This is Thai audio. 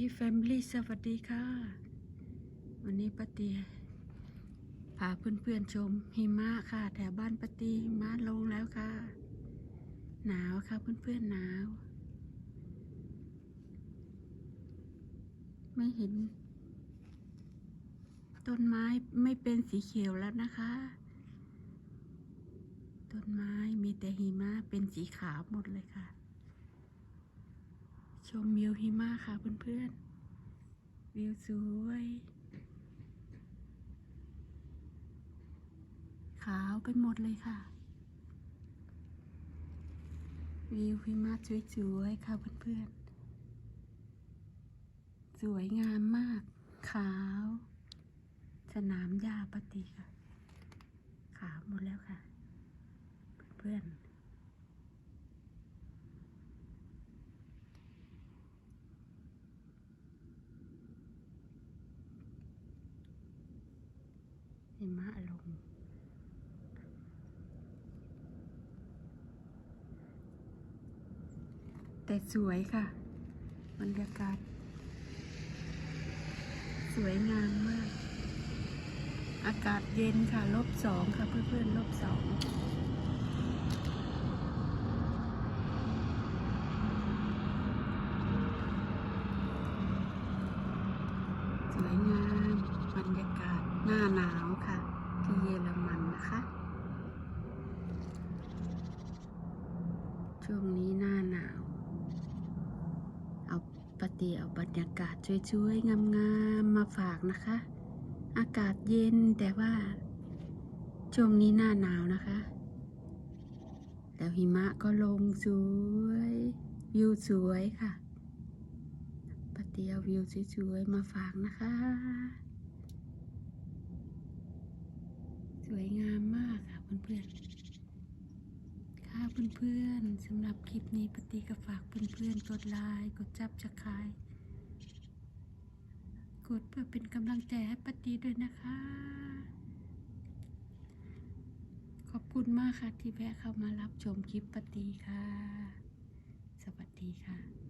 พี่แฟมลี่สวัสดีค่ะ วันนี้ปาเตียพาเพื่อนๆชมหิมะค่ะ แถวบ้านปาตีหิมะลงแล้วค่ะ หนาวค่ะเพื่อนๆหนาว ไม่เห็น ต้นไม้ไม่เป็นสีเขียวแล้วนะคะ ต้นไม้มีแต่หิมะเป็นสีขาวหมดเลยค่ะ ชมวิวหิมะค่ะเพื่อนๆ วิวสวย ขาวไปหมดเลยค่ะ วิวหิมะสวยๆค่ะเพื่อนๆ สวยงามมาก ขาว สนามหญ้าปฏิค่ะ ขาวหมดแล้วค่ะ เพื่อนๆ หิมะลงแต่สวยค่ะบรรยากาศ สวยงามมาก อากาศเย็นค่ะ ลบสองค่ะ เพื่อนๆลบสองสวยงามบรรย หน้าหนาวค่ะที่เยอรมันนะคะ ช่วงนี้หน้าหนาว เอาปฏิเอาบรรยากาศช่วยๆงามๆมาฝากนะคะ อากาศเย็นแต่ว่า ช่วงนี้หน้าหนาวนะคะ แล้วหิมะก็ลงสวยวิวสวยค่ะปฏิเอาวิวสวยๆมาฝากนะคะ สวยงามมากค่ะเพื่อนๆ ค่ะเพื่อนๆสำหรับคลิปนี้ปฏิก็ฝากเพื่อนๆ กดไลค์กดจับจะคายกดเพื่อเป็นกำลังใจให้ปฏิด้วยนะคะ ขอบคุณมากค่ะที่แวะเข้ามารับชมคลิปปฏิค่ะ สวัสดีค่ะ